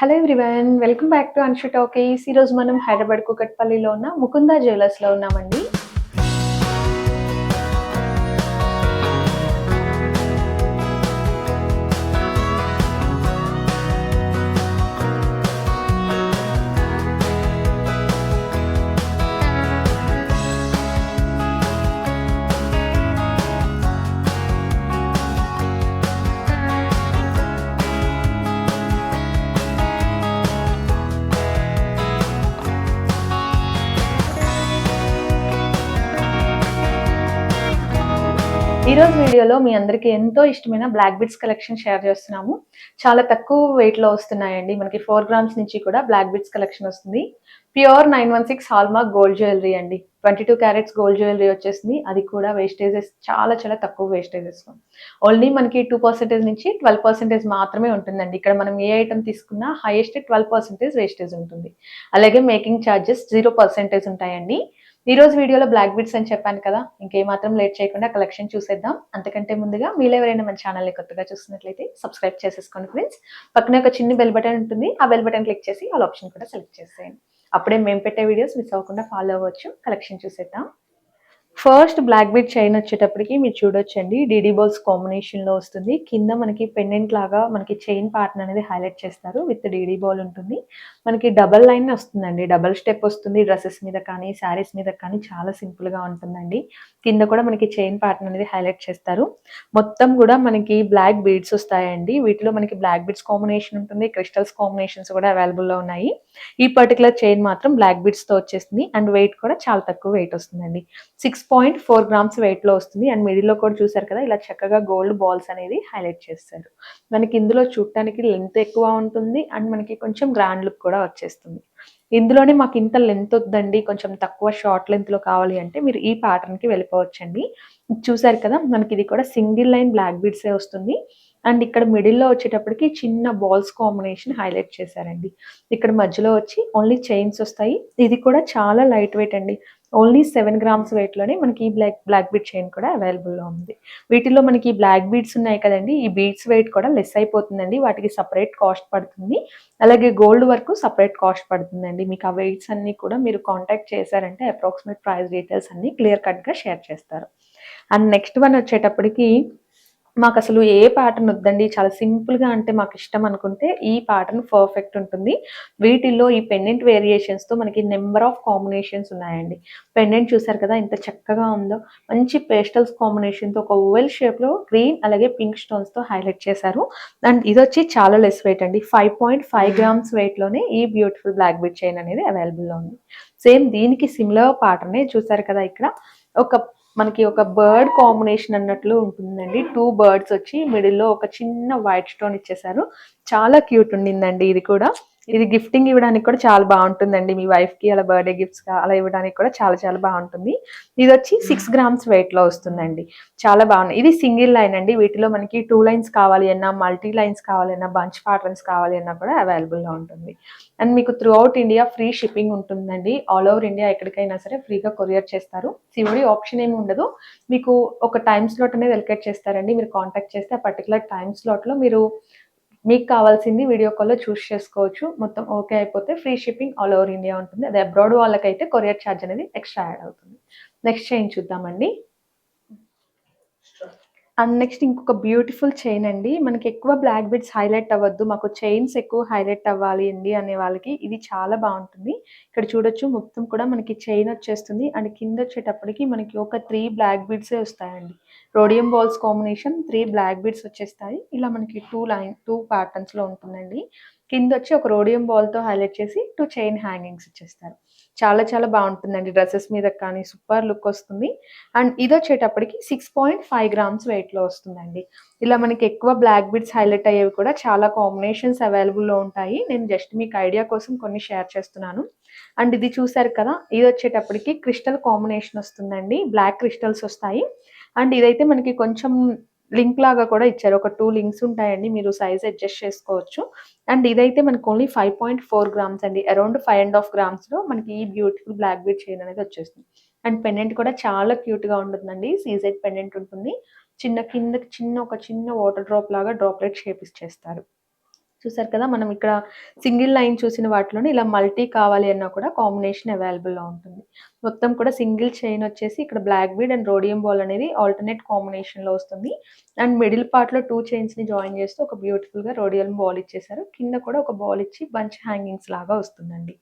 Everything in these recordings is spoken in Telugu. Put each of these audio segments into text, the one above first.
Hello everyone welcome back to Anshu talkies ఈరోజు మనం హైదరాబాద్ కుకట్పల్లిలో ఉన్న ముకుందా జ్యువెలర్స్లో ఉన్నామండి. ఈరోజు వీడియోలో మీ అందరికీ ఎంతో ఇష్టమైన బ్లాక్ బిట్స్ కలెక్షన్ షేర్ చేస్తున్నాము. చాలా తక్కువ వెయిట్లో వస్తున్నాయండి. మనకి ఫోర్ గ్రామ్స్ నుంచి కూడా బ్లాక్ బిట్స్ కలెక్షన్ వస్తుంది. Pure nine one six hallmark gold jewellery అండి. Twenty two carats gold jewellery వచ్చేసింది. అది కూడా వేస్టేజెస్ చాలా చాలా తక్కువ వేస్టేజెస్ ఓన్లీ మనకి టూ పర్సెంటేజ్ నుంచి ట్వెల్వ్ పర్సెంటేజ్ మాత్రమే ఉంటుందండి. ఇక్కడ మనం ఏ ఐటమ్ తీసుకున్నా హైయెస్ట్ ట్వెల్వ్ పర్సెంటేజ్ వేస్టేజ్ ఉంటుంది. అలాగే మేకింగ్ ఛార్జెస్ జీరో పర్సెంటేజ్ ఉంటాయండి. ఈ రోజు వీడియోలో బ్లాక్ బిట్స్ అని చెప్పాను కదా ఇంకేమాత్రం లేట్ చేయకుండా కలెక్షన్ చూసేద్దాం. అంతకంటే ముందుగా మీరు ఎవరైనా మన ఛానల్ని కొత్తగా చూస్తున్నట్లయితే సబ్స్క్రైబ్ చేసేసుకోండి ఫ్రెండ్స్ పక్కనే ఒక చిన్న బెల్ బటన్ ఉంటుంది ఆ బెల్ బటన్ క్లిక్ చేసి వాళ్ళ ఆప్షన్ కూడా సెలెక్ట్ చేసేయండి. అప్పుడే మేము పెట్టే వీడియోస్ మిస్ అవ్వకుండా ఫాలో అవ్వచ్చు కలెక్షన్ చూసేద్దాం. ఫస్ట్ బ్లాక్ బీట్ చైన్ వచ్చేటప్పటికి మీరు చూడొచ్చండి. డీడీ బాల్స్ కాంబినేషన్లో వస్తుంది. కింద మనకి పెండెంట్ లాగా మనకి చైన్ పార్ట్న్ అనేది హైలైట్ చేస్తారు. విత్ డీడీ బాల్ ఉంటుంది. మనకి డబల్ లైన్ వస్తుందండి. డబల్ స్టెప్ వస్తుంది. డ్రెస్సెస్ మీద కానీ శారీస్ మీద కానీ చాలా సింపుల్గా ఉంటుందండి. కింద కూడా మనకి చైన్ పార్ట్న్ అనేది హైలైట్ చేస్తారు. మొత్తం కూడా మనకి బ్లాక్ బీడ్స్ వస్తాయండి. వీటిలో మనకి బ్లాక్ బీడ్స్ కాంబినేషన్ ఉంటుంది. క్రిస్టల్స్ కాంబినేషన్స్ కూడా అవైలబుల్లో ఉన్నాయి. ఈ పర్టికులర్ చైన్ మాత్రం బ్లాక్ బీడ్స్తో తో వచ్చేసింది. అండ్ వెయిట్ కూడా చాలా తక్కువ వెయిట్ వస్తుందండి. సిక్స్ పాయింట్ ఫోర్ గ్రామ్స్ వెయిట్లో వస్తుంది. అండ్ మిడిల్లో కూడా చూసారు కదా ఇలా చక్కగా గోల్డ్ బాల్స్ అనేది హైలైట్ చేస్తారు. మనకి ఇందులో చూడటానికి లెంత్ ఎక్కువ ఉంటుంది అండ్ మనకి కొంచెం గ్రాండ్ లుక్ కూడా వచ్చేస్తుంది. ఇందులోనే మాకు ఇంత లెంత్ వద్దండి కొంచెం తక్కువ షార్ట్ లెంత్లో కావాలి అంటే మీరు ఈ ప్యాటర్న్కి వెళ్ళిపోవచ్చండి. చూసారు కదా మనకి ఇది కూడా సింగిల్ లైన్ బ్లాక్ బీడ్సే వస్తుంది. అండ్ ఇక్కడ మిడిల్లో వచ్చేటప్పటికి చిన్న బాల్స్ కాంబినేషన్ హైలైట్ చేశారండి. ఇక్కడ మధ్యలో వచ్చి ఓన్లీ చైన్స్ వస్తాయి. ఇది కూడా చాలా లైట్ వెయిట్ అండి. ఓన్లీ సెవెన్ గ్రామ్స్ వెయిట్లోనే మనకి ఈ బ్లాక్ బ్లాక్ బీడ్ చైన్ కూడా అవైలబుల్లో ఉంది. వీటిలో మనకి బ్లాక్ బీడ్స్ ఉన్నాయి కదండి. ఈ బీడ్స్ వెయిట్ కూడా లెస్ అయిపోతుందండి. వాటికి సపరేట్ కాస్ట్ పడుతుంది. అలాగే గోల్డ్ వరకు సపరేట్ కాస్ట్ పడుతుందండి. మీకు ఆ వెయిట్స్ అన్ని కూడా మీరు కాంటాక్ట్ చేశారంటే అప్రాక్సిమేట్ ప్రైస్ డీటెయిల్స్ అన్ని క్లియర్ కట్గా షేర్ చేస్తారు. అండ్ నెక్స్ట్ వన్ వచ్చేటప్పటికి మాకు అసలు ఏ ప్యాటర్న్ వద్దండి చాలా సింపుల్గా అంటే మాకు ఇష్టం అనుకుంటే ఈ ప్యాటర్న్ పర్ఫెక్ట్ ఉంటుంది. వీటిల్లో ఈ పెండెంట్ వేరియేషన్స్తో మనకి నెంబర్ ఆఫ్ కాంబినేషన్స్ ఉన్నాయండి. పెండెంట్ చూసారు కదా ఇంత చక్కగా ఉందో. మంచి పేస్టల్స్ కాంబినేషన్తో ఒక ఓవెల్ షేప్లో గ్రీన్ అలాగే పింక్ స్టోన్స్తో హైలైట్ చేశారు. అండ్ ఇది వచ్చి చాలా లెస్ వెయిట్ అండి. ఫైవ్ పాయింట్ ఫైవ్ గ్రామ్స్ వెయిట్లోనే ఈ బ్యూటిఫుల్ బ్లాక్ బిట్ చైన్ అనేది అవైలబుల్లో ఉంది. సేమ్ దీనికి సిమిలర్ ప్యాటర్నే చూసారు కదా ఇక్కడ. ఒక మనకి ఒక బర్డ్ కాంబినేషన్ అన్నట్లు ఉంటుందండి. టూ బర్డ్స్ వచ్చి మిడిల్లో ఒక చిన్న వైట్ స్టోన్ ఇచ్చేసారు చాలా క్యూట్ ఉండిందండి ఇది కూడా. ఇది గిఫ్టింగ్ ఇవ్వడానికి కూడా చాలా బాగుంటుందండి. మీ వైఫ్కి అలా బర్త్డే గిఫ్ట్స్ అలా ఇవ్వడానికి కూడా చాలా చాలా బాగుంటుంది. ఇది వచ్చి సిక్స్ గ్రామ్స్ వెయిట్లో వస్తుందండి. చాలా బాగుంది ఇది సింగిల్ లైన్ అండి. వీటిలో మనకి టూ లైన్స్ కావాలి అన్నా మల్టీ లైన్స్ కావాలి అన్నా బంచ్ ప్యాటర్న్స్ కావాలి అన్నా కూడా అవైలబుల్గా ఉంటుంది. అండ్ మీకు throughout India free shipping ఉంటుందండి. ఆల్ ఓవర్ ఇండియా ఎక్కడికైనా సరే ఫ్రీగా కొరియర్ చేస్తారు. సివిడి ఆప్షన్ ఏమి ఉండదు. మీకు ఒక టైం స్లాట్ అనేది ఎలకేట్ చేస్తారండి. మీరు కాంటాక్ట్ చేస్తే ఆ పర్టికులర్ టైం స్లాట్లో మీరు మీకు కావాల్సింది వీడియో కాల్లో చూస్ చేసుకోవచ్చు. మొత్తం ఓకే అయిపోతే free shipping all over India ఉంటుంది. అదే అబ్రాడ్ వాళ్ళకైతే కొరియర్ ఛార్జ్ అనేది ఎక్స్ట్రా యాడ్ అవుతుంది. నెక్స్ట్ చైన్ చూద్దామండి. అండ్ నెక్స్ట్ ఇంకొక బ్యూటిఫుల్ చైన్ అండి. మనకి ఎక్కువ బ్లాక్ బిడ్స్ హైలైట్ అవ్వద్దు. మాకు చైన్స్ ఎక్కువ హైలైట్ అవ్వాలి అండి అనే వాళ్ళకి. ఇది చాలా బాగుంటుంది. ఇక్కడ చూడొచ్చు మొత్తం కూడా మనకి చైన్ వచ్చేస్తుంది. అండ్ కింద వచ్చేటప్పటికి మనకి ఒక త్రీ బ్లాక్ బిడ్సే వస్తాయండి. Rhodium balls combination three black beads వచ్చేస్తాయి. ఇలా మనకి టూ లైన్ టూ ప్యాటర్న్స్లో ఉంటుందండి. కింద వచ్చి ఒక రోడియం బాల్తో హైలైట్ చేసి టూ చైన్ హ్యాంగింగ్స్ ఇచ్చేస్తారు. చాలా చాలా బాగుంటుందండి డ్రెస్సెస్ మీద కానీ సూపర్ లుక్ వస్తుంది. అండ్ ఇది వచ్చేటప్పటికి సిక్స్ పాయింట్ ఫైవ్ గ్రామ్స్ వెయిట్లో వస్తుందండి. ఇలా మనకి ఎక్కువ బ్లాక్ బీడ్స్ హైలైట్ అయ్యేవి కూడా చాలా కాంబినేషన్స్ అవైలబుల్లో ఉంటాయి. నేను జస్ట్ మీకు ఐడియా కోసం కొన్ని షేర్ చేస్తున్నాను. అండ్ ఇది చూసారు కదా ఇది వచ్చేటప్పటికి క్రిస్టల్ కాంబినేషన్ వస్తుందండి. బ్లాక్ క్రిస్టల్స్ వస్తాయి. అండ్ ఇదైతే మనకి కొంచెం లింక్ లాగా కూడా ఇచ్చారు. ఒక టూ లింక్స్ ఉంటాయండి. మీరు సైజ్ అడ్జస్ట్ చేసుకోవచ్చు. అండ్ ఇదైతే మనకి only five point four grams అండి. అరౌండ్ ఫైవ్ అండ్ హాఫ్ గ్రామ్స్లో మనకి ఈ బ్యూటిఫుల్ బ్లాక్ బీట్ చైన్ అనేది వచ్చేస్తుంది. అండ్ పెండెంట్ కూడా చాలా క్యూట్గా ఉంటుందండి. సీజెడ్ పెండెంట్ ఉంటుంది. చిన్న కింద చిన్న ఒక చిన్న వాటర్ డ్రాప్ లాగా డ్రాప్లెట్ షేప్ ఇచ్చేస్తారు. చూసారు కదా మనం ఇక్కడ సింగిల్ లైన్ చూసిన వాటిలోనే ఇలా మల్టీ కావాలి అన్నా కూడా కాంబినేషన్ అవైలబుల్లో ఉంటుంది. మొత్తం కూడా సింగిల్ చైన్ వచ్చేసి ఇక్కడ black bead and rhodium ball అనేది ఆల్టర్నేట్ కాంబినేషన్లో వస్తుంది. అండ్ మిడిల్ పార్ట్లో టూ చైన్స్ని జాయిన్ చేస్తూ ఒక బ్యూటిఫుల్గా రోడియం బాల్ ఇచ్చేసారు. కింద కూడా ఒక బాల్ ఇచ్చి బంచ్ హ్యాంగింగ్స్ లాగా వస్తుందండి.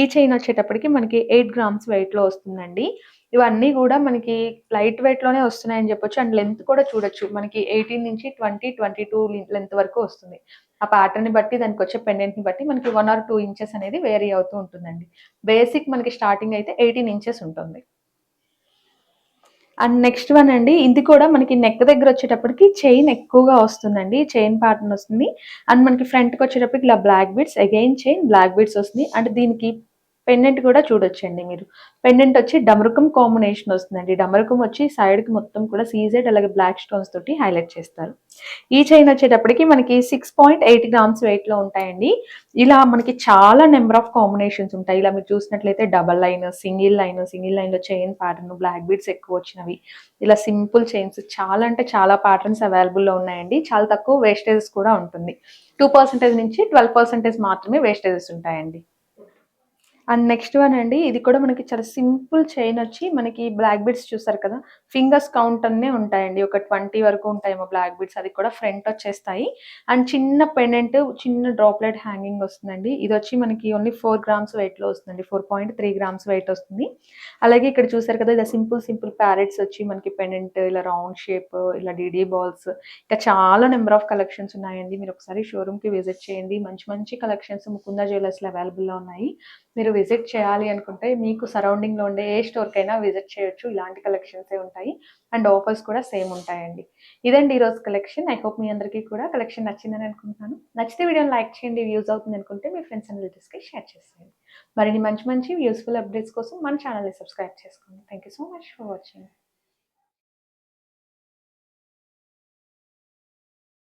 ఈ చైన్ వచ్చేటప్పటికి మనకి ఎయిట్ గ్రామ్స్ వెయిట్లో వస్తుందండి. ఇవన్నీ కూడా మనకి లైట్ వెయిట్లోనే వస్తున్నాయని చెప్పొచ్చు. అండ్ లెంత్ కూడా చూడొచ్చు. మనకి ఎయిటీన్ నుంచి ట్వంటీ ట్వంటీ టూ లెంత్ వరకు వస్తుంది. ఆ ప్యాటర్న్ బట్టి దానికి వచ్చే పెండెంట్ని బట్టి మనకి వన్ ఆర్ టూ ఇంచెస్ అనేది వేరీ అవుతూ ఉంటుందండి. బేసిక్ మనకి స్టార్టింగ్ అయితే ఎయిటీన్ ఇంచెస్ ఉంటుంది. అండ్ నెక్స్ట్ వన్ అండి ఇది కూడా మనకి నెక్ దగ్గర వచ్చేటప్పటికి చైన్ ఎక్కువగా వస్తుందండి. చైన్ ప్యాటర్న్ వస్తుంది. అండ్ మనకి ఫ్రంట్కి వచ్చేటప్పటికి ఇలా black beads again chain black beads వస్తుంది. అండ్ దీనికి పెండెంట్ కూడా చూడొచ్చండి మీరు. పెండెంట్ వచ్చి డమరుకం కాంబినేషన్ వస్తుందండి. డమరుకం వచ్చి సైడ్కి కి మొత్తం కూడా సీజెడ్ అలాగే బ్లాక్ స్టోన్స్ తోటి హైలైట్ చేస్తారు. ఈ చైన్ వచ్చేటప్పటికి మనకి సిక్స్ పాయింట్ ఎయిట్ గ్రామ్స్ వెయిట్లో ఉంటాయండి. ఇలా మనకి చాలా నెంబర్ ఆఫ్ కాంబినేషన్స్ ఉంటాయి. ఇలా మీరు చూసినట్లయితే double line single line single లైన్లో చైన్ ప్యాటర్న్ బ్లాక్ బీడ్స్ ఎక్కువ వచ్చినవి. ఇలా సింపుల్ చైన్స్ చాలా అంటే చాలా ప్యాటర్న్స్ అవైలబుల్లో ఉన్నాయండి. చాలా తక్కువ వేస్టేజెస్ కూడా ఉంటుంది. టూ పర్సెంటేజ్ నుంచి ట్వెల్వ్ పర్సెంటేజ్ మాత్రమే వేస్టేజెస్ ఉంటాయండి. అండ్ నెక్స్ట్ వన్ అండి ఇది కూడా మనకి చాలా సింపుల్ చైన్ వచ్చి మనకి బ్లాక్ బీడ్స్ చూసారు కదా? ఫింగర్స్ కౌంట్ అన్నీ ఉంటాయండి. ఒక ట్వంటీ వరకు ఉంటాయేమో బ్లాక్ బీడ్స్ అది కూడా ఫ్రంట్ వచ్చేస్తాయి. అండ్ చిన్న పెండెంట్ చిన్న డ్రాప్లెట్ హ్యాంగింగ్ వస్తుందండి. ఇది వచ్చి మనకి ఓన్లీ ఫోర్ గ్రామ్స్ వెయిట్లో వస్తుందండి. Four point three grams weight వస్తుంది. అలాగే ఇక్కడ చూసారు కదా ఇలా సింపుల్ సింపుల్ ప్యారెట్స్ వచ్చి మనకి పెండెంట్ ఇలా రౌండ్ షేప్ ఇలా డిడి బాల్స్ ఇంకా చాలా నెంబర్ ఆఫ్ కలెక్షన్స్ ఉన్నాయండి. మీరు ఒకసారి షోరూమ్కి విజిట్ చేయండి. మంచి మంచి కలెక్షన్స్ ముకుందా జ్యువెలర్స్ అవైలబుల్లో అవైలబుల్లో ఉన్నాయి. మీరు విజిట్ చేయాలి అనుకుంటే మీకు సరౌండింగ్లో ఉండే ఏ స్టోర్కైనా విజిట్ చేయొచ్చు. ఇలాంటి కలెక్షన్స్ ఉంటాయి. అండ్ ఆఫర్స్ కూడా సేమ్ ఉంటాయండి. ఇదండి ఈ రోజు కలెక్షన్ ఐ హోప్ మీ అందరికీ కూడా కలెక్షన్ నచ్చిందని అనుకుంటున్నాను. నచ్చితే వీడియోని లైక్ చేయండి. వ్యూస్ అవుతుంది అనుకుంటే మీ ఫ్రెండ్స్ అండ్ రిలేటివ్స్కి షేర్ చేసేయండి. మరిన్ని మంచి మంచి యూస్ఫుల్ అప్డేట్స్ కోసం మన ఛానల్ని సబ్స్క్రైబ్ చేసుకోండి. Thank you so much for watching